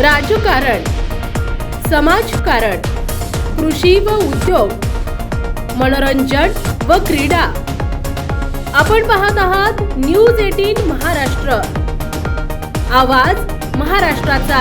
राजकारण समाजकारण कृषी व उद्योग मनोरंजन व क्रीडा. आपण पाहत आहात न्यूज एटीन महाराष्ट्र. आवाज महाराष्ट्राचा.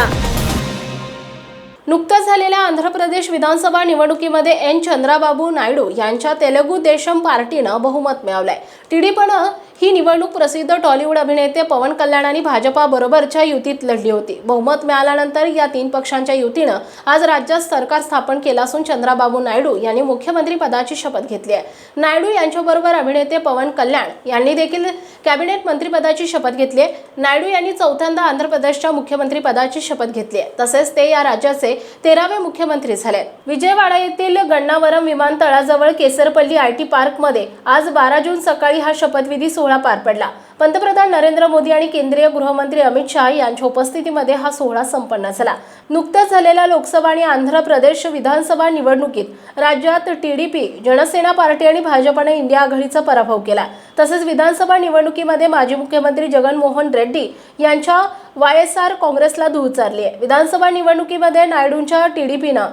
नुकत्याच झालेल्या आंध्र प्रदेश विधानसभा निवडणुकीमध्ये एन. चंद्राबाबू नायडू यांच्या तेलुगू देशम पार्टीनं बहुमत मिळवलंय. टीडीपीनं ही निवडणूक प्रसिद्ध टॉलिवूड अभिनेते पवन कल्याण आणि भाजपाबरोबरच्या युतीत लढली होती. बहुमत मिळाल्यानंतर या तीन पक्षांच्या युतीनं आज राज्यात सरकार स्थापन केलं असून चंद्राबाबू नायडू यांनी मुख्यमंत्री पदाची शपथ घेतली आहे. नायडू यांच्याबरोबर अभिनेते पवन कल्याण यांनी देखील कॅबिनेट मंत्रीपदाची शपथ घेतली आहे. नायडू यांनी चौथ्यांदा आंध्र प्रदेशच्या मुख्यमंत्री पदाची शपथ घेतली आहे. तसेच ते या राज्याचे तेरावे मुख्यमंत्री झाले विजयवाडा येथील गण्णावरम विमानतळाजवळ केसरपल्ली आय टी पार्कमध्ये आज बारा जून सकाळी हा शपथविधी सोहळा पार पडला. पंतप्रधान नरेंद्र मोदी आणि केंद्रीय गृहमंत्री अमित शहा यांच्या उपस्थितीमध्ये हा सोहळा संपन्न झाला. नुकत्याच झालेल्या लोकसभा आणि आंध्र प्रदेश विधानसभा निवडणुकीत राज्यात टीडीपी जनसेना पार्टी आणि भाजपने इंडिया आघाडीचा पराभव केला. तसेच विधानसभा निवडणुकीमध्ये माजी मुख्यमंत्री जगनमोहन रेड्डी यांच्या वाय एस आर काँग्रेसला धूळ चारली आहे विधानसभा निवडणुकीमध्ये नायडूंच्या टीडीपीनं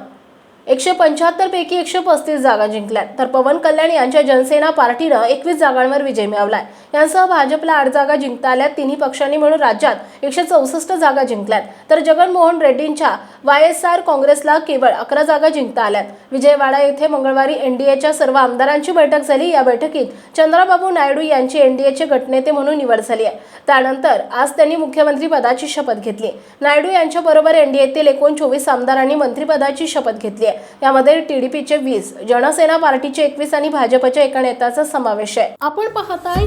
एकशे पंच्याहत्तर पैकी एकशे पस्तीस जागा जिंकल्यात. तर पवन कल्याण यांच्या जनसेना पार्टीनं एकवीस जागांवर विजय मिळवलाय. यांसह भाजपला आठ जागा जिंकता आल्यात तिन्ही पक्षांनी मिळून राज्यात एकशे चौसष्ट जागा जिंकल्यात. तर जगनमोहन रेड्डींच्या वाय एस आर काँग्रेसला केवळ अकरा जागा जिंकता आल्यात विजयवाडा येथे मंगळवारी एनडीएच्या सर्व आमदारांची बैठक झाली. या बैठकीत चंद्राबाबू नायडू यांची एनडीएचे गटनेते म्हणून निवड झाली आहे. त्यानंतर आज त्यांनी मुख्यमंत्री पदाची शपथ घेतली नायडू यांच्याबरोबर एनडीएतील एकोण चोवीस आमदारांनी मंत्रिपदाची शपथ घेतली आहे. यामध्ये टीडीपीचे वीस जनसेना पार्टीचे एकवीस आणि भाजपच्या एका नेत्याचा समावेश आहे. आपण पाहताय